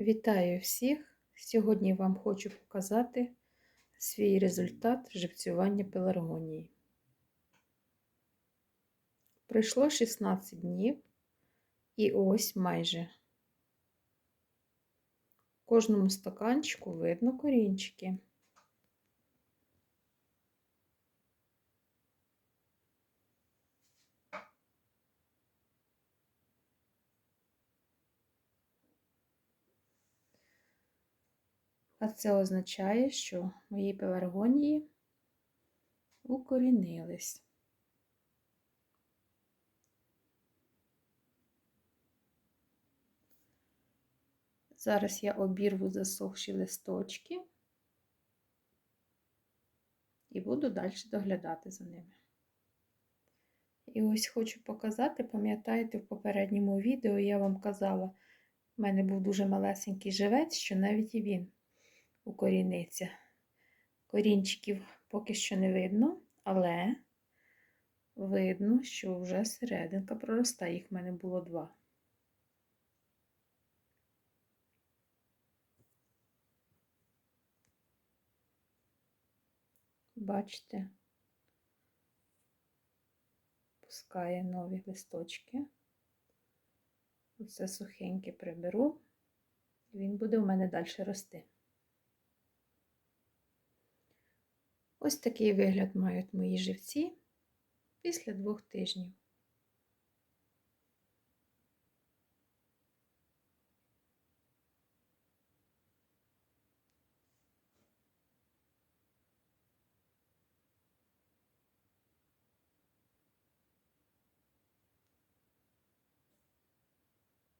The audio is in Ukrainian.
Вітаю всіх! Сьогодні вам хочу показати свій результат живцювання пеларгонії. Пройшло 16 днів і ось майже в кожному стаканчику видно корінчики. А це означає, що мої пеларгонії укорінились. Зараз я обірву засохші листочки і буду далі доглядати за ними. І ось хочу показати, пам'ятаєте, в попередньому відео я вам казала, в мене був дуже малесенький живець, що навіть і він укоріниться. Корінчиків поки що не видно, але видно, що вже серединка проростає, їх в мене було два. Бачите, пускає нові листочки. Оце сухеньке приберу, і він буде у мене далі рости. Ось такий вигляд мають мої живці після двох тижнів.